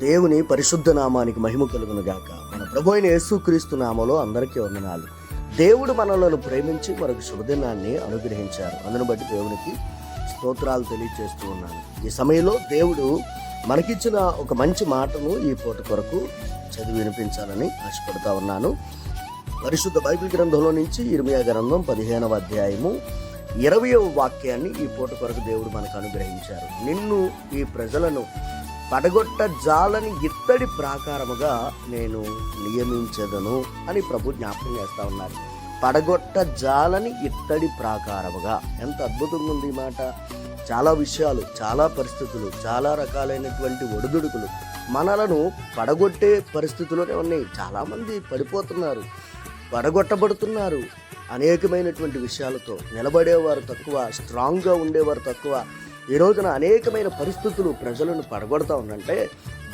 దేవుని పరిశుద్ధ నామానికి మహిమ కలుగును గాక. మన ప్రభు అయిన యేసుక్రీస్తు నామలో అందరికీ వందనాలు. దేవుడు మనలను ప్రేమించి మరొక శుభదినాన్ని అనుగ్రహించారు. అందును బట్టి దేవునికి స్తోత్రాలు తెలియజేస్తూ ఉన్నాను. ఈ సమయంలో దేవుడు మనకిచ్చిన ఒక మంచి మాటను ఈ పూట కొరకు చదివి వినిపించాలని ఆశపడుతూ ఉన్నాను. పరిశుద్ధ బైబిల్ గ్రంథంలో నుంచి ఇర్మియా గ్రంథం పదిహేనవ అధ్యాయము ఇరవయవ వాక్యాన్ని ఈ పూట కొరకు దేవుడు మనకు అనుగ్రహించారు. నిన్ను ఈ ప్రజలను పడగొట్ట జాలని ఇత్తడి ప్రాకారముగా నేను నియమించదను అని ప్రభు జ్ఞాపకం చేస్తా ఉన్నారు. పడగొట్ట జాలని ఇత్తడి ప్రాకారముగా. ఎంత అద్భుతంగా ఉంది ఈ మాట. చాలా విషయాలు చాలా పరిస్థితులు చాలా రకాలైనటువంటి ఒడిదుడుకులు మనలను పడగొట్టే పరిస్థితుల్లోనే ఉన్నాయి. చాలామంది పడిపోతున్నారు పడగొట్టబడుతున్నారు అనేకమైనటువంటి విషయాలతో. నిలబడేవారు తక్కువ స్ట్రాంగ్గా ఉండేవారు తక్కువ. ఈ రోజున అనేకమైన పరిస్థితులు ప్రజలను పడగొడతా ఉందంటే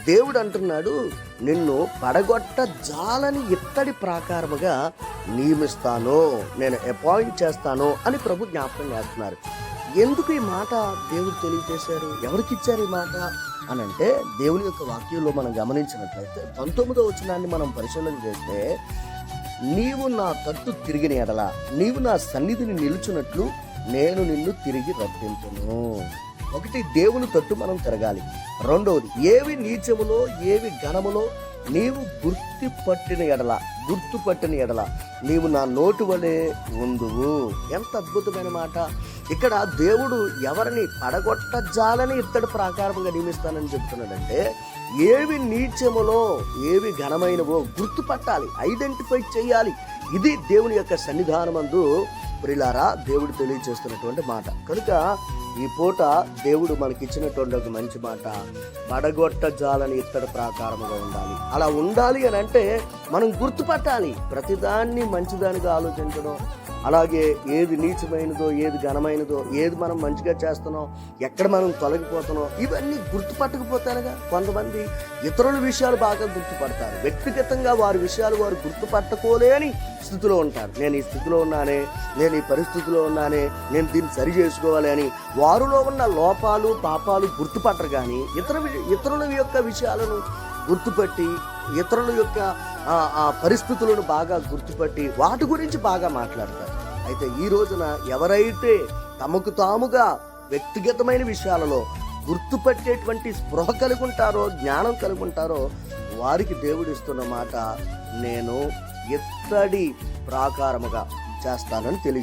దేవుడు అంటున్నాడు నిన్ను పడగొట్ట జాలని ఇత్తడి ప్రాకారముగా నియమిస్తాను నేను అపాయింట్ చేస్తాను అని ప్రభు జ్ఞాపకం చేస్తున్నారు. ఎందుకు ఈ మాట దేవుడు తెలియజేశారు? ఎవరికి ఇచ్చారు ఈ మాట? అని అంటే దేవుని యొక్క వాక్యంలో మనం గమనించినట్లయితే పంతొమ్మిదో వచనాన్ని మనం పరిశీలన చేస్తే నీవు నా తట్టు తిరిగిన ఎడల నీవు నా సన్నిధిని నిలుచున్నట్లు నేను నిన్ను తిరిగి రప్పించను. ఒకటి దేవుని తట్టు మనం తిరగాలి. రెండవది ఏవి నీచములో ఏవి ఘనములో నీవు గుర్తు పట్టిన ఎడల గుర్తు పట్టిన ఎడల నీవు నా నోటు వలె ఉండువు ఎంత అద్భుతమైన మాట. ఇక్కడ దేవుడు ఎవరిని పడగొట్టజాలని ఇత్తడి ప్రాకారంగా నియమిస్తానని చెప్తున్నాడంటే ఏవి నీచములో ఏవి ఘనమైనవో గుర్తుపట్టాలి ఐడెంటిఫై చేయాలి. ఇది దేవుని యొక్క సన్నిధానమందు ప్రిలారా దేవుడు తెలియజేస్తున్నటువంటి మాట. కనుక ఈ పూట దేవుడు మనకిచ్చినటువంటి ఒక మంచి మాట పడగొట్ట జాలని ఇత్తడి ప్రాకారముగా ఉండాలి. అలా ఉండాలి అని అంటే మనం గుర్తుపట్టాలి. ప్రతిదాన్ని మంచిదానిగా ఆలోచించడం అలాగే ఏది నీచమైనదో ఏది ఘనమైనదో ఏది మనం మంచిగా చేస్తున్నాం ఎక్కడ మనం తొలగిపోతున్నాం ఇవన్నీ గుర్తుపట్టకపోతారుగా కొంతమంది ఇతరుల విషయాలు బాగా గుర్తుపడతారు. వ్యక్తిగతంగా వారి విషయాలు వారు గుర్తుపట్టకోలేని స్థితిలో ఉంటారు. నేను ఈ స్థితిలో ఉన్నానే నేను ఈ పరిస్థితిలో ఉన్నానే నేను దీన్ని సరి చేసుకోవాలి అని వారిలో ఉన్న లోపాలు పాపాలు గుర్తుపట్టరు కానీ ఇతర వి- ఇతరుల యొక్క విషయాలను గుర్తుపట్టి ఇతరుల యొక్క ఆ పరిస్థితులను బాగా గుర్తుపట్టి వాటి గురించి బాగా మాట్లాడతారు. అయితే ఈ రోజున ఎవరైతే తమకు తాముగా వ్యక్తిగతమైన విషయాలలో గుర్తుపట్టేటువంటి స్పృహ కలిగి ఉంటారో జ్ఞానం కలిగి ఉంటారో వారికి దేవుడు ఇస్తున్న మాట నేను ఎత్తడి ప్రాకారముగా చేస్తానని తెలియ